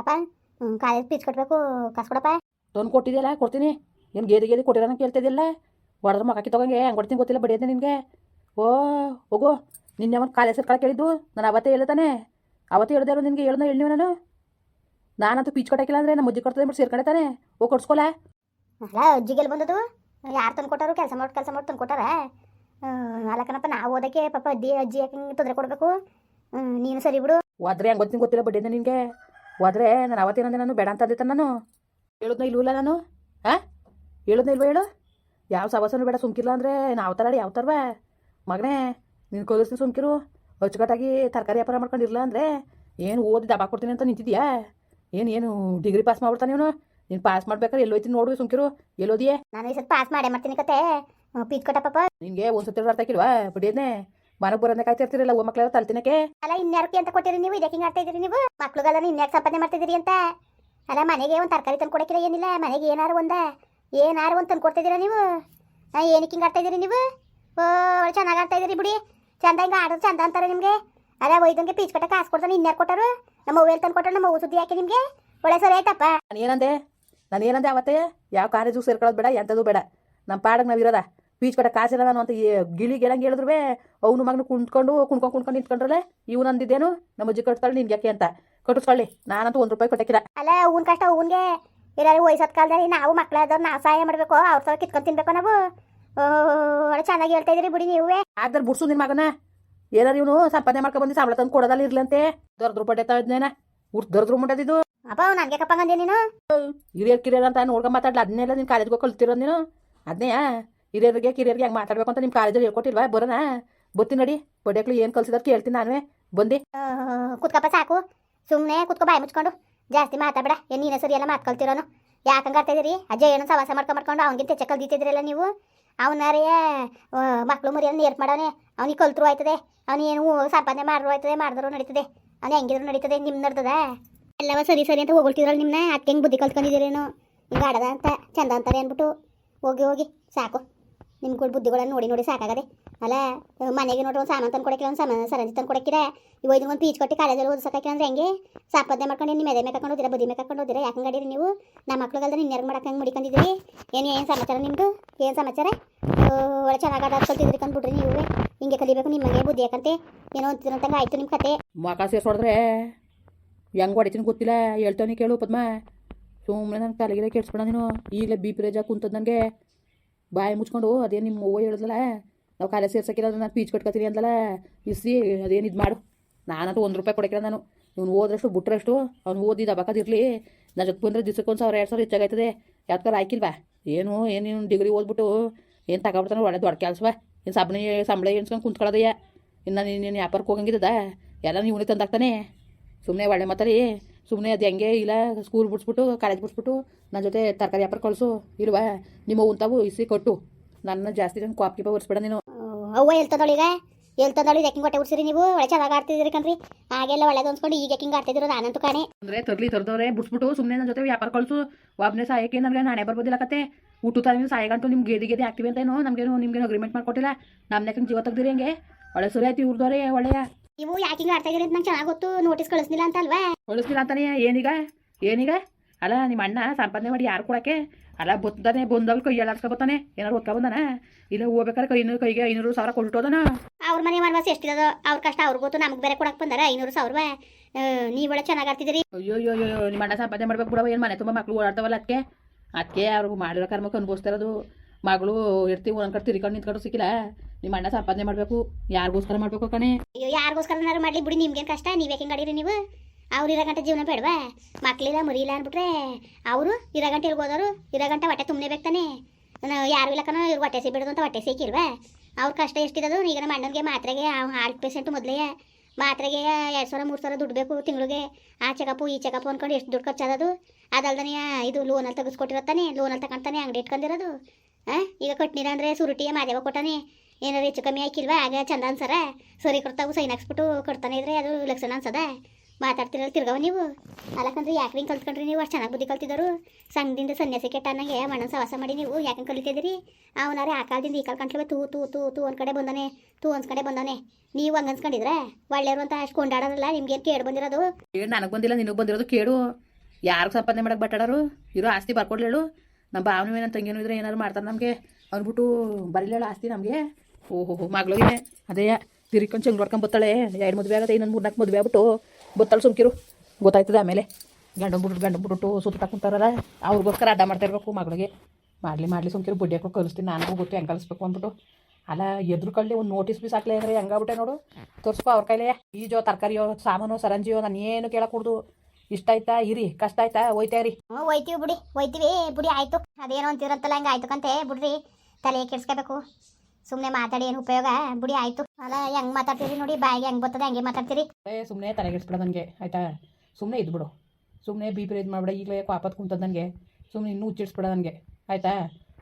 ಅಪ್ಪ college fees ಕಟ್ಟಬೇಕು ಕಾಸು ಕೊಡಪ್ಪ. ತಂದು ಕೊಟ್ಟಿದ್ದಿಲ್ಲ ಕೊಡ್ತೀನಿ. ಏನು ಗೇದಿ ಗೇದಿ ಕೊಟ್ಟಿರೋನ ಕೇಳ್ತಿದ್ದಿಲ್ಲ. ಹೊಡೆದ್ರೆ ಮಗಾಕಿ ತಗೊಂಗೆ ಹೆಂಗೆ ಕೊಡ್ತೀನಿ ಗೊತ್ತಿಲ್ಲ ಬಡಿಯೋದೆ ನಿನಗೆ. ಓ ಹೋಗೋ. ನಿನ್ನೆ ಒಂದು ಕಾಲೇಜ್ ಕಳೆ ಕೇಳಿದ್ದು ನಾನು ಅವತ್ತೇ ಹೇಳ್ತಾನೆ ಅವತ್ತೇ ಹೇಳ್ದೆ ನಿನಗೆ ಹೇಳ್ದ ಹೇಳಿ ನಾನು. ನಾನಂತೂ ಪೀಚ್ ಕಟ್ಟಕ್ಕಿಲ್ಲ ಅಂದರೆ ನಮ್ಮ ಮುಜ್ಜಿ ಕೊಡ್ತದೆ ಬಿಟ್ಟು ಸೇರ್ಕೊಂಡೇತಾನೆ ಹೋಗಿ ಕೊಡ್ಸ್ಕೊಲ್ಲ ಅಲ್ಲ ಅಜ್ಜಿಗೆಲ್ಲಿ ಬಂದದು? ಯಾರು ತಂದು ಕೊಟ್ಟಾರು? ಕೆಲಸ ಮಾಡಿ ಕೆಲಸ ಮಾಡಿ ತಂದು ಕೊಟ್ಟಾರ? ಅಲ್ಲಕ್ಕನಪ್ಪ ನಾವು ಓದಕ್ಕೆ ಪಾಪ ಅಜ್ಜಿ ಅಜ್ಜಿ ಯಾಕೆ ತೊಂದರೆ ಕೊಡಬೇಕು? ನೀನು ಸರಿ ಬಿಡು. ಹೋದ್ರೆ ಹೆಂಗೆ ಗೊತ್ತಿನ ಗೊತ್ತಿಲ್ಲ ಬಡ್ಡಿದ್ದೆ ನಿನಗೆ. ಹೋದ್ರೆ ನಾನು ಅವತ್ತೇನಂದೆ ನಾನು ಬೇಡ ಅಂತ ಅಂದಿತ್ತ ನಾನು. ಹೇಳೋದ್ನ ಇಲ್ವಲ್ಲ ನಾನು. ಹಾಂ ಹೇಳೋದ್ನ ಇಲ್ವ ಹೇಳು? ಯಾವ ಸವಸನು ಬೇಡ ಸುಮ್ಕಿಲ್ಲ ಅಂದರೆ ನಾವು ತರಾಡಿ ಯಾವ ಥರವ ಮಗನೇ ನಿನ್ನ ಕಲಿಸ್ತೀನಿ ಸುಮ್ಕಿರು. ಅಚ್ಚುಕಟ್ಟಾಗಿ ತರಕಾರಿ ವ್ಯಾಪಾರ ಮಾಡ್ಕೊಂಡಿರಲ್ಲ ಅಂದರೆ ಏನು ಓದಿ ದಬಾ ಕೊಡ್ತೀನಿ ಅಂತ ನಿಂತಿದ್ಯಾ? ಏನು ಏನು ಡಿಗ್ರಿ ಪಾಸ್ ಮಾಡ್ಬಿಡ್ತಾನೆ ಇವನು? ನೀನು ಪಾಸ್ ಮಾಡ್ಬೇಕಾದ್ರೆ ಎಲ್ಲೋಯ್ತೀನಿ ನೋಡು ಸುಮ್ಕಿರು. ಎಲ್ಲೋದಿಯೇ? ನಾನು ಈ ಸತಿ ಪಾಸ್ ಮಾಡೇ ಮಾಡ್ತೀನಿ ಕತೆ. ಪೀಟ್ ಕಟ್ಟಪ್ಪ. ನಿನಗೆ ಒಂದು ಸತಿ ಅರ್ಥ ಹಾಕಿಲ್ವಾ ಬಿಡಿಯದ್ನೇ ಮನಕ್ಕೆ ಕಾಯ್ತಾ ಕಾಯ್ತಿರ್ತಿರಲ್ಲ ಓ ಮಕ್ಳೆಲ್ಲ ತಲ್ತಿನಕ್ಕೆ? ಅಲ್ಲ ಇನ್ಯಾರಕ್ಕೆ ಅಂತ ಕೊಟ್ಟಿರಿ ನೀವು? ಇದಕ್ಕೆ ಹಿಂಗೆ ಆಡ್ತಾ ಇದ್ರಿ ನೀವು? ಮಕ್ಳುಗಲ್ಲ ಇನ್ಯಾಕೆ ಸಂಪಾದನೆ ಮಾಡ್ತಿದ್ದೀರಿ ಅಂತ? ಅಲ್ಲ ಮನೆಗೆ ಒಂದು ತರಕಾರಿ ತಂದು ಕೊಡಕ್ಕಿಲ್ಲ ಏನಿಲ್ಲ ಮನೆಗೆ ಏನಾರು ಒಂದ? ಏನಾರು ಒಂದು ತಂದು ಕೊಡ್ತಿದ್ದೀರಾ ನೀವು? ಏನಕ್ಕೆ ಹಿಂಗೆ ಆಡ್ತಾ ಇದ್ದೀರಿ ನೀವು? ಓ ಚೆನ್ನಾಗಿ ಆಡ್ತಾ ಇದ್ದೀರಿ ಬಿಡಿ. ಚಂದ ಹಿಂಗೆ ಆಡೋದು ಚಂದ ಅಂತಾರೆ ನಿಮಗೆ? ಅಲ್ಲ ಒಯ್ದಂಗೆ ಪೀಚ್ ಕಟ್ಟ ಕಾಸು ಕೊಡ್ತಾನೆ ಇನ್ಯಾರು ಕೊಟ್ಟರು? ನಮ್ಮ ಮೊಬೈಲ್ ತಂದು ಕೊಟ್ಟರು ನಮ್ಮ ಅವ್ವ ಸುದ್ದಿ ಹಾಕಿ ನಿಮಗೆ? ಒಳ್ಳೆ ಸರಿ ಆಯ್ತಪ್ಪ? ನಾನು ಏನಂದೆ ನಾನು ಏನಂದೆ ಅವತ್ತೇ? ಯಾವ ಕಾಲೇಜು ಸೇರ್ಕೊಳ್ಳೋದು ಬೇಡ ಎಂಥದ್ದು ಬೇಡ. ನಮ್ಮ ಪಾಡಕ್ಕೆ ನಾವು ಇರೋದ ಪೀಚ್ ಕಟ್ಟ ಕಾಸಿಲ್ಲ ನಾನು ಅಂತ ಗಿಳಿ ಗೆಳಂಗೆ ಹೇಳಿದ್ರು ಅವನು ಮಗನ ಕುಂತ್ಕೊಂಡು ಕುಣ್ಕೊಂಡು ಕುಣ್ಕೊಂಡು ನಿಂತ್ಕೊಂಡ್ರಲ್ಲೇ? ಇವ್ನು ಅಂದಿದ್ದೇನು? ನಮ್ಮ ಅಜ್ಜಿ ಕಟ್ತಾಳೆ ನಿನ್ಗೆ ಯಾಕೆ ಅಂತ. ಕಟ್ಟಿಸ್ಕೊಳ್ಳಿ ನಾನಂತೂ ಒಂದು ರೂಪಾಯಿ ಕೊಟ್ಟಕ್ಕಿಲ್ಲ. ಅಲ್ಲ ಅವ್ನ ಕಷ್ಟ ಅವನಿಗೆ ಇರೋ ವಯಸ್ಸಾದ ಕಾಲದಲ್ಲಿ ನಾವು ಮಕ್ಕಳಾದವ್ರು ನಾವು ಸಹಾಯ ಮಾಡಬೇಕು. ಅವ್ರ ಸಲ ಕಿತ್ಕೊಂಡು ತಿನ್ಬೇಕು ನಾವು. ಒಳ್ಳೆ ಚೆನ್ನಾಗಿ ಹೇಳ್ತಾ ಇದ್ರಿ ಬಿಡಿ ನೀವೇ. ಆದ್ರೆ ಬಿಡ್ಸು ನಿನ್ ಮಗನ. ಏನಾರು ಇವನು ಸಂಪಾದನೆ ಮಾಡ್ಕೊಂಡು ಬಂದು ಸಂಬಳ ತಂದು ಕೊಡೋದಲ್ಲ ಇರ್ಲಂತೆ. ದೊರದ್ರು ಪಡ್ಡೇತಾ ಇದ್ನೇನ? ಊರ್ ದರ್ದ್ರು ಮುಂಡದಿದ್ದು ಅಪ್ಪ ನನ್ಗೆ ಕಪ್ಪಂಗಂದಿ ನೀನು? ಹಿರಿಯರ್ ಕಿರಿಯರ್ ಅಂತ ನೋಡ್ಕೊಂಡ್ ಮಾತಾಡ್ಲ? ಅದನ್ನೆಲ್ಲ ನಿನ್ ಕಾಲೇಜ್ಗೆ ಹೋಗಿ ಕಲ್ತಿರೋದು ನೀನು? ಅದನ್ನೇ ಹಿರಿಯರಿಗೆ, ಕಿರಿಯರಿಗೆ ಹೆಂಗೆ ಮಾತಾಡ್ಬೇಕು ಅಂತ ನಿಮ್ಮ ಕಾಲೇಜಲ್ಲಿ ಹೇಳ್ಕೊಟ್ಟಿಲ್ವಾ? ಬರೋಣ. ಬತ್ತಿ ನಡಿ. ಬಡ್ಯಾಕ್ಳು ಏನು ಕಲ್ಸಿದಾರ ಕೇಳ್ತೀನಿ ನಾನುವೇ. ಬಂದು. ಕುತ್ಕಪ್ಪ ಸಾಕು. ಸುಮ್ಮನೆ ಕುತ್ಕೊ ಬಾಯಿ ಮುಚ್ಕೊಂಡು. ಜಾಸ್ತಿ ಮಾತಾಡಬೇಡ. ಏನು ನೀನೇ ಸರಿ ಎಲ್ಲ ಮಾತು ಕಲ್ತಿರೋನು ಯಾಕಂಗೆ ಆಡ್ತಾ ಅಜ್ಜ ಏನೋ ಸವಾಸ ಮಾಡ್ಕೊಂಡು ಮಾಡ್ಕೊಂಡು ಅವ್ನಿಗಿಂತ ಚಕ್ಕಲ್ ಗೀತಿದ್ರಲ್ಲ ನೀವು. ಅವನಾರೇ ಮಕ್ಕಳು ಮರಿಯನ್ನು ನೇರ್ ಮಾಡೋನೆ ಅವ್ನಿಗೆ ಕಲ್ತರು ಆಯ್ತದೆ. ಅವನೇನು ಸಂಪಾದನೆ ಮಾಡಿದ್ರು ಆಯ್ತದೆ, ಮಾಡಿದ್ರು ನಡೀತದೆ. ಅವನು ಹೆಂಗಿದ್ರು ನಡೀತದೆ ನಿಮ್ಮ ನಡ್ದದ? ಎಲ್ಲವ ಸರಿ ಸರಿ ಅಂತ ಹೋಗ್ತಿದ್ರಲ್ಲ ನಿಮ್ಮನ್ನ ಅದಕ್ಕೆ ಹೆಂಗೆ ಬುದ್ಧಿ ಕಲ್ತ್ಕೊಂಡಿದ್ದೀರೇನು. ಹಿಂಗೆ ಅಂತ, ಚಂದ ಅಂತಾರೆ ಅಂದ್ಬಿಟ್ಟು. ಹೋಗಿ ಹೋಗಿ. ಸಾಕು. ನಿಮ್ಗಳ ಬುದ್ಧಿಗಳನ್ನು ನೋಡಿ ನೋಡಿ ಸಾಕಾಗದೆ. ಅಲ್ಲ, ಮನೆಗೆ ನೋಡ್ರಿ ಒಂದು ಸಾಮಾನು ತಂದು ಒಂದು ಸಾಮಾನು ಸರಂಜಿ ತಂದು ಕೊಡಕ್ಕಿರ ಇವ ಒಂದು ಪೀಚ್ ಕೊಟ್ಟು ಕಾಲೇಜಲ್ಲಿ ಓದಿಸಕ್ಕೆ ಅಂದ್ರೆ ಹೆಂಗೆ? ಸಂಪಾದನೆ ಮಾಡ್ಕೊಂಡು ನಿಮ್ಮ ಎದೆ ಮೇಲೆ ಕಂಡು ಹೋದಿರ, ಬುದ್ಧಿ ಮೇಲೆ ಹಾಕೊಂಡು ಹೋದಿರ? ಯಾಕೆ ನೀವು? ನಮ್ಮ ಮಕ್ಳುಗಲ್ದ ನಿನ್ನ ಮಾಡಕ್ಕೆ ಹಂಗೆ ಮುಡಿಕೊಂಡಿದ್ದೀರಿ ಏನು ಏನು ಸಮಾಚಾರ ನಿಮ್ಮದು ಏನು ಸಮಾಚಾರ? ಒಳ್ಳೆ ಚೆನ್ನಾಗಿ ಆಟ ಕಲ್ತಿದ್ರಿ ಕಂದ್ಬಿಟ್ರಿ ನೀವು ಹಿಂಗೆ ಕಲಿಬೇಕು ನಿಮಗೆ ಬುದ್ಧಿ ಯಾಕಂತೆ? ಏನೋ ಅಂತಿರಂತಂಗೆ ಆಯ್ತು ನಿಮ್ಮ ಕತೆ. ಮೊಕ ಸೇರ್ಸೋಡಿದ್ರೆ ಹೆಂಗೆ ಹೊಡಿತೀನಿ ಗೊತ್ತಿಲ್ಲ. ಹೇಳ್ತಾನೆ ಕೇಳು ಪದ್ಮ ಸುಮ್ಮನೆ ನನ್ನ ತಲೆಗಿಲೆ ಕೆಡ್ಸ್ಬೇಡ ನೀನು. ಈಗಲೇ ಬಿ ಪಿ ಕುಂತದ್ದು ನನಗೆ ಬಾಯಿ ಮುಚ್ಕೊಂಡು ಅದೇನು ನಿಮ್ಮ ಅವ್ವ ಹೇಳಿದ್ಲಲ್ಲ ನಾವು ಕಾಲೇಜ್ ಸೇರ್ಸಕ್ಕಿಲ್ಲ ನಾನು ಪೀಚ್ ಕಟ್ಕೊತೀನಿ ಅಂದಲ್ಲ? ಇಸ್ರಿ, ಅದೇನು ಇದು ಮಾಡು. ನಾನಂತೂ ಒಂದು ರೂಪಾಯಿ ಕೊಡಕ್ಕಿಲ್ಲ ನಾನು. ಇವ್ನು ಓದ್ರಷ್ಟು, ಬಿಟ್ರಷ್ಟು, ಅವ್ನು ಓದಿದ ಬಕ್ಕದಿರಲಿ ನನ್ನ ಜೊತೆ ಬಂದರೆ ದಿವ್ಸಕ್ಕೆ ಒಂದು ಸಾವಿರ, ಎರಡು ಸಾವಿರ ಹೆಚ್ಚಾಗೈತದೆ. ಯಾವ್ದಾರ ಆಯ್ಕಿಲ್ವಾ ಏನು ಏನು ಡಿಗ್ರಿ ಓದ್ಬಿಟ್ಟು, ಏನು ತಗೊಬಿಡ್ತಾನೆ ಒಳ್ಳೆ ದೊಡ್ಡ ಕೆಲಸವ ಏನು ಸಬ್ನಿ ಸಂಬಳ ಎಣಿಸ್ಕೊಂಡು ಕುಂತ್ಕೊಳ್ಳೋದಯ್ಯ ಇನ್ನು ನೀನು ವ್ಯಾಪಾರಕ್ಕೆ ಹೋಗಂಗಿದ್ದದ ಎಲ್ಲ ಇವನೇ ತಂದಾಗ್ತಾನೆ ಸುಮ್ಮನೆ ಒಳ್ಳೆ ಮಾತಾಡಿ. ಸುಮ್ಮನೆ ಅದು ಹೆಂಗೆ ಇಲ್ಲ ಸ್ಕೂಲ್ ಬಿಡ್ಸ್ಬಿಟ್ಟು ಕಾಲೇಜ್ ಬಿಡ್ಸ್ಬಿಟ್ಟು ನನ್ನ ಜೊತೆ ತರಕಾರಿ ವ್ಯಾಪಾರ ಕಳಿಸು ಇಲ್ವಾ? ನಿಮ್ಮ ಉಂತಾವು ಇಸಿ ಕೊಟ್ಟು. ನನ್ನ ಜಾಸ್ತಿ ನನ್ನ ಕಾಪ್ ಕೀಪ ಒರೆಸ್ಬೇಡ ನೀನು. ಅವ್ವ ಹೇಳ್ತದಳು ಈಗ? ಹೇಳ್ತದಳು ಯಾಕಿಂಗ್ ಹೊಟ್ಟೆ ಉಡ್ಸಿರಿ ನೀವು? ಒಳ್ಳೆ ಚೆನ್ನಾಗಿ ಆಡ್ತಿದ್ದೀರಿ ಕಣ್ರಿ. ಹಾಗೆಲ್ಲ ಒಳ್ಳೇದು ಅನ್ಸ್ಕೊಂಡು ಈಗ ಯಾಕಿಂಗ್ ಆಡ್ತಿದ್ದೀರೋ ನಾನಂತೂ ಕಾಣೆ. ಅಂದ್ರೆ ತರ್ಲಿ ತರ್ದವ್ರೆ ಬಿಡ್ಸ್ಬಿಟ್ಟು ಸುಮ್ಮನೆ ನನ್ನ ಜೊತೆ ವ್ಯಾಪಾರ ಕಳಿಸು. ಒಬ್ಬನೇ ಸಾಯಕ್ಕೆ ನನಗೆ ನಾಳೆ ಬರ್ಬೋದಿಲ್ಲ ಕತೆ. ಊಟ ತಾನೇ ಸಾಯಗಂಟು ನಿಮ್ಗೆ ಗೇದಿ ಗೇದಿ ಆಗ್ತೀವಿ ಅಂತೇನೋ ನಮಗೇನು ನಿಮ್ಗೇನು ಅಗ್ರಿಮೆಂಟ್ ಮಾಡ್ಕೊಟ್ಟಿಲ್ಲ. ನಮ್ಮನೆ ಜೀವ ತೆಗ್ದಿರಿ ಹೆಂಗೆ? ಒಳ್ಳೆ ಸುರಿ ಆಯ್ತು ಇವ್ರದವ್ರೆ ಒಳ್ಳೆಯ. ನೀವು ಯಾಕಿಂಗ್ ಆಡ್ತಾ ಇದೀರಿ ಅಂತ ನಂಗೆ ಚೆನ್ನಾಗಿ ಗೊತ್ತು. ನೋಟಿಸ್ ಕಳಿಸ್ಲಿಲ್ಲ ಅಂತ ಅಲ್ವಾ? ಕಳಿಸ್ಲಿಲ್ಲ ಅಂತಾನೆ. ಏನೀಗ? ಏನೀಗ? ಅಲ್ಲ ನಿಮ್ಮ ಅಣ್ಣ ಸಂಪಾದನೆ ಮಾಡಿ ಯಾರು ಕೊಡಕ್ಕೆ? ಅಲ್ಲ ಬತ್ತಾನೆ ಬಂದಲ್ಲಿ ಕೈ ಎಲ್ಲಾಡ್ಸ್ಕೊ ಬರ್ತಾನೆ ಏನಾರು ಓದ್ಕೊ ಬಂದಾನ? ಇಲ್ಲ ಹೋಗ್ಬೇಕಾದ್ರೆ ಕೈ ಕೈಗೆ ಐನೂರು ಸಾವಿರ ಕೊಟ್ಟೋದನ ಅವ್ರ ಮನೆ ಮನವಾಸ ಎಷ್ಟಿದ ಅವ್ರ ಕಷ್ಟ ಅವ್ರಿಗೆ ಗೊತ್ತು. ನಮ್ಗೆ ಬೇರೆ ಕೊಡಕ್ಕೆ ಬಂದಾರ ಐನೂರು ಸಾವಿರ ನೀವು ಒಳ್ಳೆ ಚೆನ್ನಾಗಿ ಆಡ್ತಿದ್ದೀರಿ ಅಯ್ಯೋ ಅಯ್ಯೋ ಅಯ್ಯೋ ನಿಮ್ಮ ಅಣ್ಣ ಸಂಪಾದನೆ ಮಾಡ್ಬೇಕು ಬಿಡವ ಏನು ಮನೆ ತುಂಬ ಮಕ್ಳು ಓಡಾಡ್ತಾವಲ್ಲ ಅದಕ್ಕೆ ಅದಕ್ಕೆ ಅವ್ರಿಗೆ ಮಾಡಿರೋ ಕರ್ಮಕ್ಕೆ ಅನುಭವಿಸ್ತಾ ಇರೋದು. ಮಗಳು ಇರ್ತೀವಿ ಒಂದ್ ಕಡೆ ತಿರ್ಕೊಂಡು ನಿಂತ್ಕೊಂಡು ಸಿಕ್ಕಿಲ್ಲ. ನಿಮ್ಮ ಅಣ್ಣ ಸಂಪಾದನೆ ಮಾಡಬೇಕು, ಯಾರಿಗೋಸ್ಕರ ಮಾಡಬೇಕು ಕಣೆ? ಅಯ್ಯೋ ಯಾರಿಗೋಸ್ಕರನಾರು ಮಾಡ್ಲಿ ಬಿಡಿ, ನಿಮ್ಗೇನು ಕಷ್ಟ? ನೀವು ಯಾಕೆ ಅಡೀರಿ ನೀವು? ಅವ್ರು ಇರೋ ಗಂಟೆ ಜೀವನ ಬೇಡವಾ? ಮಕ್ಳಿಲ್ಲ ಮುರಿಲ್ಲ ಅಂದ್ಬಿಟ್ರೆ ಅವರು ಇರೋ ಗಂಟೆ ಇರ್ಬೋದವರು ಇರೋ ಗಂಟೆ ಹೊಟ್ಟೆ ತುಂಬನೇ ಬೇಕಾನೆ ಯಾರು ಇಲ್ಲ ಇವ್ರು ಹೊಟ್ಟೆ ಸಿಬಿಡೋದು ಅಂತ ಹೊಟ್ಟೆ ಸಿಕ್ಕಿಲ್ವಾ? ಅವ್ರ ಕಷ್ಟ ಎಷ್ಟಿರೋದು ಈಗ ನಮ್ಮ ಅಣ್ಣನಿಗೆ ಮಾತ್ರೆಗೆ ಹಾರ್ಟ್ ಪೇಷಂಟ್ ಮೊದಲೇ ಮಾತ್ರೆಗೆ ಎರಡು ಸಾವಿರ, ಮೂರು ಸಾವಿರ ದುಡ್ಡು ಬೇಕು ತಿಂಗಳಿಗೆ. ಆ ಚೆಕಪ್ಪು ಈ ಚೆಕಪ್ಪು ಅಂದ್ಕೊಂಡು ಎಷ್ಟು ದುಡ್ಡು ಖರ್ಚಾದದು? ಅದಲ್ದನೇ ಇದು ಲೋನಲ್ಲಿ ತೆಗೆಸ್ಕೊಟ್ಟಿರತ್ತಾನೆ ಲೋನಲ್ಲಿ ತಗೊಂತಾನೆ ಅಂಗಡಿ ಇಟ್ಕೊಂಡಿರೋದು? ಈಗ ಕೊಟ್ಟಿರ ಅಂದರೆ ಸುರುಟಿ ಮಾದೇವ ಕೊಟ್ಟಾನೆ. ಏನಾರು ಹೆಚ್ಚು ಕಮ್ಮಿ ಹಾಕಿಲ್ವಾ? ಆಗ ಚಂದ ಅನ್ಸರ. ಸರಿ ಕೊಡ್ತಾವು ಸೈನ್ ಹಾಕ್ಸ್ಬಿಟ್ಟು ಕೊಡ್ತಾನೆ ಇದ್ರೆ ಅದು ಲಕ್ಷಣ ಅನ್ಸದ. ಮಾತಾಡ್ತಿರಲ್ಲ, ತಿರ್ಗವ ನೀವು. ಅಲ್ಲಕಂದ್ರೆ ಯಾಕೆ ಹಿಂಗೆ ಕಲ್ತ್ಕೊಂಡ್ರಿ ನೀವು? ಅಷ್ಟು ಚೆನ್ನಾಗಿ ಬುದ್ಧಿ ಕಲ್ತಿದ್ದರು. ಸಣ್ಣದಿಂದ ಸನ್ಯಾಸಿ ಕೆಟ್ಟ ಅನ್ನಂಗೆ ಮಣ್ಣನ್ನು ಸವಾಸ ಮಾಡಿ ನೀವು. ಯಾಕೆ ಕಲಿತಿದ್ದೀರಿ? ಅವನಾರೆ ಆ ಕಾಲದಿಂದ ಈ ಕಾಲ ತೂ ತೂ ತೂ ತೂ ಒಂದು ಕಡೆ ಬಂದಾನೆ. ತೂ ಒಂದು ಕಡೆ ಬಂದಾನೆ. ನೀವು ಹಂಗೆ ಅನ್ಸ್ಕೊಂಡಿದ್ರೆ? ಒಳ್ಳೆಯವರು ಅಂತ ಅಷ್ಟು ಕೊಂಡಾಡೋರಲ್ಲ, ನಿಮ್ಗೇನು ಕೇಳಿ ಬಂದಿರೋದು? ನನಗೆ ಬಂದಿಲ್ಲ, ನಿನಗೆ ಬಂದಿರೋದು ಕೇಳು. ಯಾರಿಗೆ ಸಂಪಾದನೆ ಮಾಡಕ್ಕೆ ಬಟ್ಟಾಡರು? ಇರೋ ಆಸ್ತಿ ಬರ್ಕೊಡ್ಲೇಳು. ನಮ್ಮ ಭಾವನೂ ನನ್ನ ತಂಗಿನೂ ಇದ್ರೆ ಏನಾದ್ರು ಮಾಡ್ತಾರೆ. ನಮಗೆ ಅಂದ್ಬಿಟ್ಟು ಬರಲಿಲ್ಲ ಆಸ್ತಿ ನಮಗೆ. ಓಹೋ ಹೋ ಮಗಳಿಗೆ ಅದೇ ತಿರ್ಕೊಂಡು ಚೆಂಗ್ ನೋಡ್ಕೊಂಡು ಬತ್ತಾಳೆ. ಎರಡು ಮದುವೆ ಆಗುತ್ತೆ ಇನ್ನೊಂದು ಮೂರ್ನಾಲ್ಕು ಮದುವೆ ಆಗ್ಬಿಟ್ಟು ಬತ್ತಾಳೆ ಸುಮ್ಕಿರು. ಗೊತ್ತಾಯ್ತದೆ ಆಮೇಲೆ. ಗಂಡ ಬಿಟ್ಟು ಗಂಡ ಬಿಟ್ಟು ಸುತ್ತ ಕುಂತಾರಲ್ಲ. ಅವ್ರಿಗೋಸ್ಕರ ಅಡ್ಡ ಮಾಡ್ತಾ ಇರಬೇಕು ಮಗಳಿಗೆ. ಮಾಡಲಿ ಮಾಡಲಿ ಸುಮ್ಕಿರು ಬಡ್ಡಿ ಹಾಕೋ ಕಲಿಸ್ತೀನಿ ನಾನು ಗೊತ್ತು ಹೆಂಗೆ ಕಲಿಸ್ಬೇಕು ಅಂದ್ಬಿಟ್ಟು. ಅಲ್ಲ ಎದ್ರು ಕಳ್ಳಿ ಒಂದು ನೋಟಿಸ್ ಬಿ ಸಾಕ್ಲೆ ಅಂದ್ರೆ ಹೆಂಗಾಗ್ಬಿಟ್ಟೆ ನೋಡು. ತೋರಿಸ್ಕೊ ಅವ್ರ ಕೈಲೇ. ಈಜೋ ತರಕಾರಿಯೋ ಸಾಮಾನು ಸರಂಜಿಯೋ ನಾನು ಏನು ಕೇಳக்கூಡ್ದು ಇಷ್ಟ ಆಯ್ತಾ? ಇರಿ ಕಷ್ಟ ಆಯ್ತಾ? ಹೋಯ್ತಾ ರೀ ಹ್ಞೂ ಹೋಯ್ತೀವಿ ಬಿಡಿ ಹೋಯ್ತೀವಿ. ಬಿಡಿ ಆಯ್ತು. ಅದೇನೋ ಅಂತಿರಂತಲ್ಲ ಹಂಗೆ ಆಯ್ತು ಕಂತೆ. ಬಿಡ್ರಿ ತಲೆ ಕೆಡ್ಸ್ಕೋಬೇಕು. ಸುಮ್ಮನೆ ಮಾತಾಡಿ ಏನು ಉಪಯೋಗ? ಬಿಡಿ ಆಯ್ತು. ಅಲ್ಲ ಹೆಂಗ್ ಮಾತಾಡ್ತೀರಿ ನೋಡಿ ಬಾಯಿಗೆ ಹೆಂಗ್ ಬರ್ತದೆ ಹಂಗೆ ಮಾತಾಡ್ತೀರಿ. ಏ ಸುಮ್ಮನೆ ತಲೆಗೆಡ್ಸ್ಬಿಡ ನನಗೆ ಆಯ್ತಾ? ಸುಮ್ಮನೆ ಇದ್ಬಿಡು. ಸುಮ್ಮನೆ ಬಿ ಪಿ ಇದು ಮಾಡ್ಬಿಡ ಈಗಲೇ ಪಾಪತ್ ಕುಂತದ ನನಗೆ. ಸುಮ್ಮನೆ ಇನ್ನೂ ಹುಚ್ಚಿಡ್ಸ್ಬೇಡ ನನಗೆ ಆಯ್ತಾ?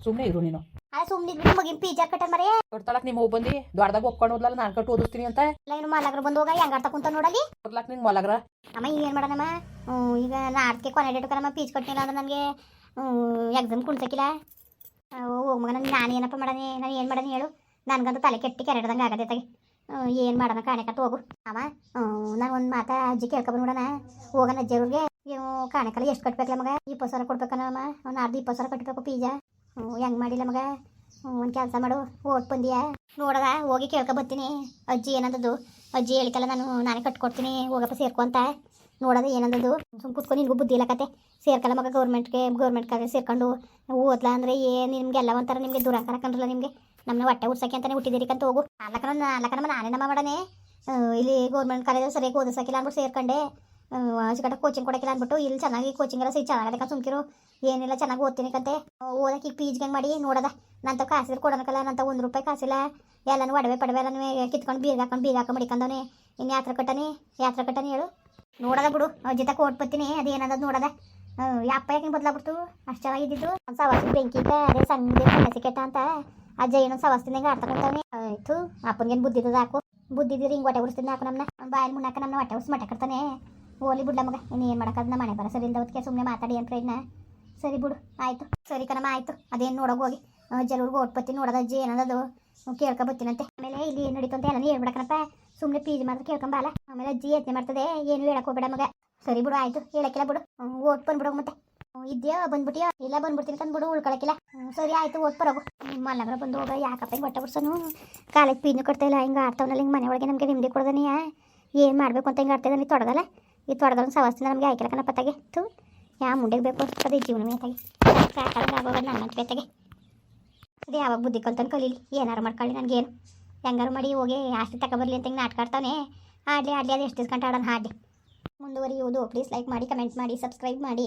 ಸುಮ್ಮನೆ ಇರು ನೀನು. ಸುಮ್ಮನೆ ಬಿಡಿ ಮಗಿನ ಪೀಜರ್ ಕಟ್ಟ ಮರೆ ಕೊಡ್ತಾಳಕ್ ನಿಮ್ಮ ಹೋಗಿ ಬಂದು? ದೊಡ್ಡದಾಗ ಒಪ್ಕೊಂಡು ಹೋದ್ಲಲ್ಲ ನಾನು ಕಟ್ಟು ಓದಿಸ್ತೀನಿ ಅಂತ? ಇಲ್ಲ ಇನ್ನು ಮಲಗ್ರ ಬಂದು ಹೋಗ ಹೆಂಗ್ ಆಡ್ತಾ ಕುಂತ ನೋಡಲಿ ಕೊಡ್ಲಾಕ್ ನಿಂಗೆ ಮಲಗ್ರ? ಅಮ್ಮ ಏನು ಮಾಡೋಣಮ್ಮ ಹ್ಮ್, ಈಗ ನಾಡ್ಕೆ ಕೊನೆ ಡೇಟ್ ಕರಮ್ಮ ಪೀಚ್ ಕೊಟ್ಟಿಲ್ಲ ಅಂದ್ರೆ ನನಗೆ ಎಕ್ಸಾಮ್ ಕುಣ್ಸಕ್ಕಿಲ್ಲ ಓ ಮಗ ನಾನು ನಾನು ಏನಪ್ಪ ಮಾಡನೆ? ನಾನು ಏನು ಮಾಡನೆ ಹೇಳು? ನನಗಂತೂ ತಲೆ ಕೆಟ್ಟಿ ಕೆರೆಡ್ದಂಗೆ ಆಗದೆ ತಗಿ. ಏನು ಮಾಡೋಣ ಕಾಣಕತ್ತ ಹೋಗು. ಅಮ್ಮ ನಾನು ಒಂದು ಮಾತ ಅಜ್ಜಿ ಕೇಳ್ಕೊಬಂದು ನೋಡಣ. ಹೋಗೋಣ ಅಜ್ಜಿಯವ್ರಿಗೆ ಇವು ಕಾಣಕಲ್ಲ ಎಷ್ಟು ಕಟ್ಬೇಕಲ್ಲ ಮಗ? ಇಪ್ಪತ್ತು ಸಾವಿರ ಕೊಡ್ಬೇಕನಮ್ಮ ಅವ್ನು ಅರ್ಧ ಇಪ್ಪತ್ತು ಸಾವಿರ ಕಟ್ಟಬೇಕು ಹ್ಞೂ ಹೆಂಗೆ ಮಾಡಿಲ್ಲ ಮಗ? ಒಂದು ಕೆಲಸ ಮಾಡು. ಓಟ್ ಬಂದಿಯಾ? ನೋಡದ ಹೋಗಿ ಕೇಳ್ಕೊ ಬರ್ತೀನಿ. ಅಜ್ಜಿ ಏನಂದದ್ದು? ಅಜ್ಜಿ ಹೇಳಿಕಲ್ಲ ನಾನು, ನಾನೇ ಕಟ್ಕೊಡ್ತೀನಿ. ಹೋಗಪ್ಪ ಸೇರ್ಕೊಂತ ನೋಡೋದು ಏನಂದದ್ದು? ಸುಮ್ ಕುತ್ಕೊಂಡು ನಿನಗೂ ಬುದ್ಧಿ ಇಲ್ಲ ಕತೆ. ಸೇರ್ಕಲ್ಲ ಮಗ ಗೌರ್ಮೆಂಟ್ಗೆ ಗೌರ್ಮೆಂಟ್ ಕಾಲೇಜ್ ಸೇರ್ಕೊಂಡು ಓದ್ಲಾ ಅಂದ್ರೆ ಏನು ನಿಮ್ಗೆಲ್ಲ ಒಂಥರ ನಿಮಗೆ ದೂರ ಕರಕಂಡ್ರಲ್ಲ ನಿಮಗೆ? ನಮ್ಮನ್ನ ಹೊಟ್ಟೆ ಉಡ್ಸಕ್ಕೆ ಅಂತಾನೆ ಹುಟ್ಟಿದ್ದೀರಿ ಕಂತ ಹೋಗು. ಅಲ್ಲಕನ ಅಲ್ಲಕನಮ್ಮ ನಾನೇ ನಮ್ಮ ಮಾಡನೆ ಇಲ್ಲಿ ಗೌರ್ಮೆಂಟ್ ಕಾಲೇಜಲ್ಲಿ ಸರಿಯಾಗಿ ಓದಿಸಕ್ಕಿಲ್ಲ ಅಂದ್ಬಿಟ್ಟು ಸೇರ್ಕೊಂಡೆ. ಅಚ್ಚುಕಟ್ಟ ಕೋಚಿಂಗ್ ಕೊಡಕ್ಕಿಲ್ಲ ಅಂದ್ಬಿಟ್ಟು ಇಲ್ಲಿ ಚೆನ್ನಾಗಿ ಕೋಚಿಂಗ್ ಎಲ್ಲ ಸಿಗಿ ಚೆನ್ನಾಗದೆ ಸುಮ್ಕಿರು, ಏನಿಲ್ಲ, ಚೆನ್ನಾಗಿ ಓದ್ತೀನಿ ಕಂತೆ. ಓದಕ್ಕೆ ಈಗ ಪೀಜ್ಗೆ ಹೆಂಗೆ ಮಾಡಿ? ನೋಡದ. ನಂತ ಕಾಸಿದ್ರು ಕೊಡೋನಕ್ಕಲ್ಲ ನಂತ ಒಂದು ರೂಪಾಯಿ ಕಾಸಿಲ್ಲ. ಎಲ್ಲನೂ ಒಡವೆ ಪಡವೆ ಎಲ್ಲನೂ ಕಿತ್ಕೊಂಡು ಬೀಗ ಹಾಕೊಂಡು ಬೀಗ ಹಾಕೊಂಡು ಮಡಿಕಂದವನೇ. ಇನ್ನು ಯಾತ್ರ ಕಟ್ಟನಿ ಯಾತ್ರ ಕಟ್ಟನಿ ಹೇಳು. ನೋಡದ ಬಿಡು ಜೊತೆ ಕೋಟ್ ಬತ್ತೀನಿ ಏನದ ನೋಡದ. ಯಪ್ಪ ಯಾಕೆ ಬದಲಾಗ್ಬಿಡ್ತು? ಅಷ್ಟು ಚೆನ್ನಾಗಿದ್ದು ಒಂದು ಸವಾಸಿ ಬೆಂಕಿ ಅದೇ ಸಂಜೆ ಕನಸಿ ಕೆಟ್ಟ ಅಂತ. ಅಜ್ಜ ಏನೋ ಸವಾಸ್ತಿಂದಂಗೆ ಆಡ್ತಾ ಕುಂತವನೆ. ಆಯ್ತು, ಅಪ್ಪನಿಗೇನು ಬುದ್ಧಿದ ಹಾಕು. ಬುದ್ಧಿದ್ದೀರಿ ಹಿಂಗೆ ಹೊಟ್ಟೆ ಉಡಿಸ್ತಿದ್ದ ಹಾಕು ನಮ್ಮನ್ನ ಬಾಯಲ್ಲಿ ಮುನ್ನಾಕ ನಮ್ಮನ್ನ ಹೊಟ್ಟೆ ಉಡಿಸಿ ಮಟ್ಟ ಕಟ್ತಾನೆ. ಓಲಿ ಬಿಡ್ಲ ಮಗ, ಇನ್ನು ಏನು ಮಾಡೋಕ್ಕದ ನಮ್ಮ ಮನೆ ಬರ ಸರಿ ಇಲ್ಲದ ಹೊತ್ತಿಗೆ ಸುಮ್ಮನೆ ಮಾತಾಡಿ ಅಂತ ಇನ್ನ ಸರಿ ಬಿಡು, ಆಯಿತು. ಸರಿ ಕಣಮ್ಮ, ಆಯಿತು. ಅದೇನು ನೋಡೋಕೆ ಹೋಗಿ. ಜಲೂರ್ಗೆ ಓಟ್ಪತ್ತಿ ನೋಡೋದು ಅಜ್ಜಿ, ಏನದದು? ಕೇಳ್ಕೊ ಬತ್ತೀನಂತೆ ಆಮೇಲೆ ಇಲ್ಲಿ ಏನು ನಡೀತು ಅಂತ ಎಲ್ಲ ಹೇಳ್ಬಿಡಕನಪ್ಪ ಸುಮ್ಮನೆ ಪೀಜ್ ಮಾತ್ರ ಕೇಳ್ಕೊಂಬಲ್ಲ ಆಮೇಲೆ ಅಜ್ಜಿ ಯತ್ನೆ ಮಾಡ್ತದೆ, ಏನು ಹೇಳಕ್ಕೆ ಹೋಗ್ಬೇಡ ಮಗ. ಸರಿ ಬಿಡು, ಆಯಿತು. ಹೇಳಕ್ಕಿಲ್ಲ ಬಿಡು. ಓಟ್ ಬಂದ್ಬಿಡೋ ಮತ್ತೆ. ಇದೆಯೋ, ಬಂದ್ಬಿಟ್ಟಿಯೋ? ಇಲ್ಲ, ಬಂದ್ಬಿಡ್ತೀನಿ ತಂದ್ಬಿಡು ಉಳ್ಕೊಳಕ್ಕಿಲ್ಲ. ಸರಿ, ಆಯ್ತು, ಓಟ್ ಬರೋಗು. ಮಲ್ಲಗ್ರ ಬಂದು ಹೋಗ, ಯಾಕಪ್ಪ ಹೊಟ್ಟೆ ಬಿಡ್ಸೋನು? ಕಾಲೇಜ್ ಪೀಜ್ನು ಕೊಡ್ತಾಯಿಲ್ಲ ಹಿಂಗೆ ಆಡ್ತಾವನಲ್ಲ, ಹಿಂಗೆ ಮನೆ ಒಳಗೆ ನಮಗೆ ನೆಮ್ಮದಿ ಕೊಡೋದನಿಯ? ಏನು ಮಾಡಬೇಕು ಅಂತ ಹಿಂಗೆ ಆಡ್ತಾ ನೀ ತೊಡಗಲ್ಲ? ಈ ತೊಡಗಲ್ಲ ಸವಸ್ತಿಂದ ನಮಗೆ ಆಯ್ಕೆಲ್ಲ ಕಣಪ್ಪ ತಗೆ. ತು ಯಾವ ಮುಂಡೆಗೆ ಬೇಕು ಅದೇ ಜೀವನ ತಗೆ. ಸಾಕಾಗ ನನ್ನ ಬೇತಾಗೆ ಅದು ಯಾವಾಗ ಬುದ್ಧಿ ಕಲ್ತಾನೆ ಕಲೀಲಿ. ಏನಾರು ಮಾಡ್ಕೊಳ್ಳಿ ನನಗೇನು. ಹೆಂಗಾರು ಮಾಡಿ ಹೋಗಿ ಆಸ್ತಿ ತಗೊಬರ್ಲಿ ಅಂತ ಹಿಂಗೆ ನಾಟಕ ಆಡ್ತಾನೆ ಆಡಲಿ ಆಡಲಿ, ಅದು ಎಷ್ಟು ಗಂಟೆ ಆಡೋಣ ಹಾಡಲಿ ಮುಂದುವರಿಯುವುದು. ಪ್ಲೀಸ್ ಲೈಕ್ ಮಾಡಿ ಕಮೆಂಟ್ ಮಾಡಿ ಸಬ್ಸ್ಕ್ರೈಬ್ ಮಾಡಿ.